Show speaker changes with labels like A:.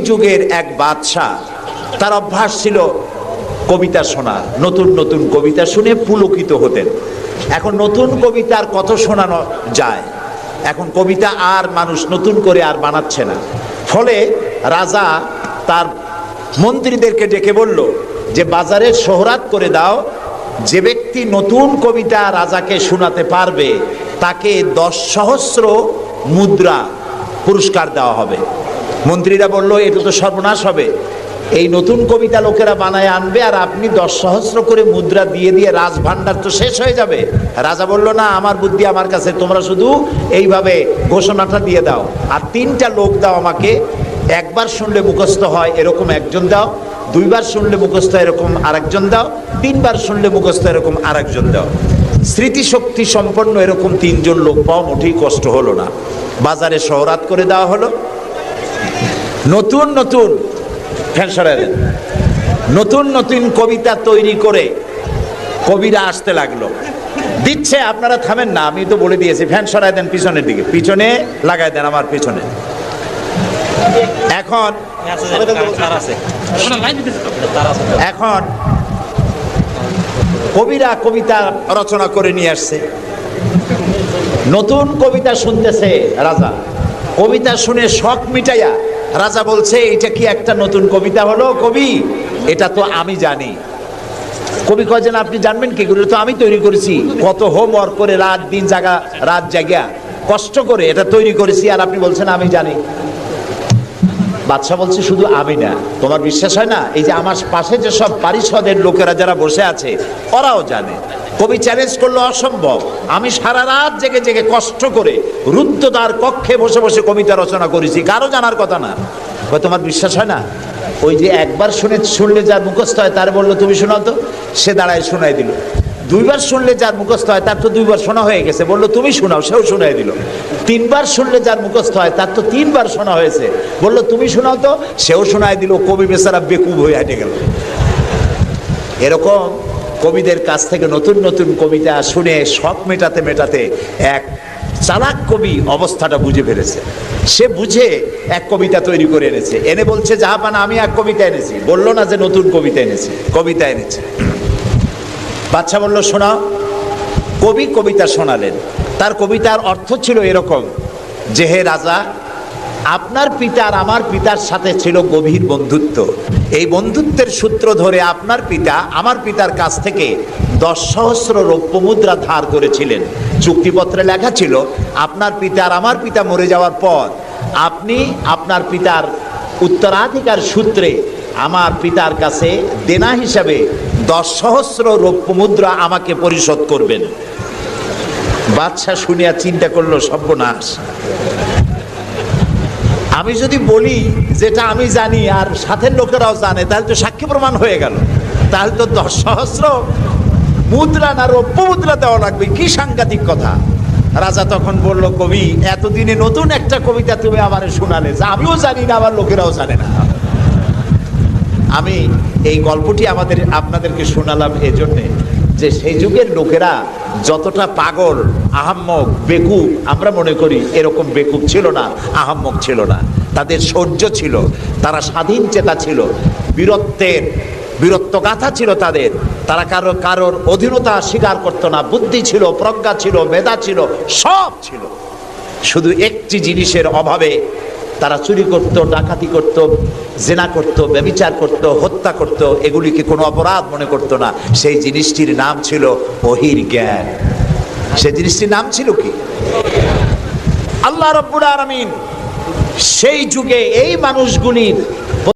A: যুগের এক বাদশাহ। তার অভ্যাস ছিল কবিতা শোনা, নতুন নতুন কবিতা শুনে পুলকিত হতেন। এখন নতুন কবিতার কত শোনানো যায়। এখন কবিতা আর মানুষ নতুন করে আর বানাচ্ছে না। ফলে রাজা তার মন্ত্রীদেরকে ডেকে বলল যে বাজারে সোহরাত করে দাও। যে ব্যক্তি নতুন কবিতা রাজাকে শোনাতে পারবে, তাকে দশ সহস্র মুদ্রা পুরস্কার দেওয়া হবে। মন্ত্রীরা বলল, এটা তো সর্বনাশ হবে। এই নতুন কবিতা লোকেরা বানায় আনবে আর আপনি দশ সহস্র করে মুদ্রা দিয়ে দিয়ে রাজভাণ্ডার তো শেষ হয়ে যাবে। রাজা বলল, না, আমার বুদ্ধি আমার কাছে, তোমরা শুধু এইভাবে ঘোষণাটা দিয়ে দাও। আর তিনটা লোক দাও আমাকে, একবার শুনলে মুখস্থ হয় এরকম একজন দাও, দুইবার শুনলে মুখস্থ এরকম আরেকজন দাও, তিনবার শুনলে মুখস্থ এরকম আরেকজন দাও। স্মৃতিশক্তি সম্পন্ন এরকম তিনজন লোক পাওয়া মোটেই কষ্ট হলো না। বাজারে শহরাত করে দেওয়া হলো। নতুন নতুন দেন। নতুন নতুন কবিতা তৈরি করে কবিরা আসতে লাগল। দিচ্ছে, আপনারা থামেন না, আমি তো বলে দিয়েছি, ফ্যান সরাই দেন পিছনের দিকে। পিছনে লাগাই দেন আমার পিছনে। এখন এখন কবিরা কবিতা রচনা করে নিয়ে আসছে। নতুন কবিতা শুনতেছে রাজা। কবিতা শুনে শখ মিটাইয়া রাজা বলছে, এটা কি একটা নতুন কবিতা হলো? কবি, এটা তো আমি জানি। কবি কয়েছেন আপনি জানবেন কি? করে তো আমি তৈরি করেছি। কত হোমওয়ার্ক করে রাত দিন জাগা, রাত জাগা কষ্ট করে এটা তৈরি করেছি আর আপনি বলছেন, আমি জানি। বাদশাহ বলছে, শুধু আমি না, তোমার বিশ্বাস হয় না? এই যে আমার পাশে যে সব পারিষদের লোকেরা যারা বসে আছে, ওরাও জানে। কবি চ্যালেঞ্জ করল, অসম্ভব। আমি সারা রাত জেগে জেগে কষ্ট করে রুদ্ধদ্বার কক্ষে বসে বসে কবিতা রচনা করেছি। কারও জানার কথা না। তোমার বিশ্বাস হয় না? ওই যে একবার শুনে, শুনলে যার মুখস্থ হয়, তার বলল, তুমি শোনাও তো। সে দাঁড়ায় শোনাই দিল। দুইবার শুনলে যার মুখস্থ হয়, তার তো দুইবার শোনা হয়ে গেছে। বলল, তুমি শোনাও। সেও শোনাই দিল। তিনবার শুনলে যার মুখস্থ হয়, তার তো তিনবার শোনা হয়েছে। বলল, তুমি শোনাও তো? সেও শোনাই দিল। কবি বেচারা বেকুব হয়ে হেঁটে গেল। এরকম কবিদের কাছ থেকে নতুন নতুন কবিতা শুনে শখ মেটাতে মেটাতে এক চালাক কবি অবস্থাটা বুঝে ফেলেছে। সে বুঝে এক কবিতা তৈরি করে এনেছে। এনে বলছে জাহাপান আমি এক কবিতা এনেছি। বলল না যে নতুন কবিতা এনেছি, কবিতা এনেছে। বাচ্চা বলল শোনাও কবি কবিতা শোনালেন। তার কবিতার অর্থ ছিল এরকম যে, হে রাজা আপনার পিতা আর আমার পিতার সাথে ছিল গভীর বন্ধুত্ব। এই বন্ধুত্বের সূত্র ধরে আপনার পিতা আমার পিতার কাছ থেকে দশ সহস্র রৌপ্য মুদ্রা ধার করেছিলেন। চুক্তিপত্রে লেখা ছিল, আপনার পিতা আর আমার পিতা মরে যাওয়ার পর আপনি আপনার পিতার উত্তরাধিকার সূত্রে আমার পিতার কাছে দেনা হিসাবে দশ সহস্র রৌপ্য মুদ্রা আমাকে পরিশোধ করবেন। বাদশাহ শুনিয়া চিন্তা করল, সর্বনাশ! আমি যদি বলি যেটা আমি জানি আর সাথের লোকেরাও জানে, তাহলে তো সাক্ষী প্রমাণ হয়ে গেল। তাহলে তো দশ সহস্র মুদ্রা না রৌপ্য মুদ্রা দেওয়া লাগবে, কি সাংঘাতিক কথা। রাজা তখন বলল, কবি, এতদিনে নতুন একটা কবিতা তুমি আমার শোনালে, যা আমিও জানি না আমার লোকেরাও জানে না। আমি এই গল্পটি আমাদের, আপনাদেরকে শোনালাম এজন্যে যে সেই যুগের লোকেরা যতটা পাগল আহাম্মক বেকুব, আমরা মনে করি এরকম বেকুব ছিল না, আহাম্মক ছিল না। তাদের শৌর্য ছিল, তারা স্বাধীন চেতা ছিল, বীরত্বের বীরত্বগাথা ছিল তাদের। তারা কারও, কারোর অধীনতা স্বীকার করতো না, বুদ্ধি ছিল, প্রজ্ঞা ছিল, মেধা ছিল, সব ছিল। শুধু একটি জিনিসের অভাবে তারা চুরি করত, ডাকাতি করত, জেনা করত, ব্যবিচার করত, হত্যা করত, এগুলিকে কোনো অপরাধ মনে করত না। সেই জিনিসটির নাম ছিল অহির জ্ঞান সেই জিনিসটির নাম ছিল কি? আল্লাহ রব্বুল আরামিন সেই যুগে এই মানুষগুলির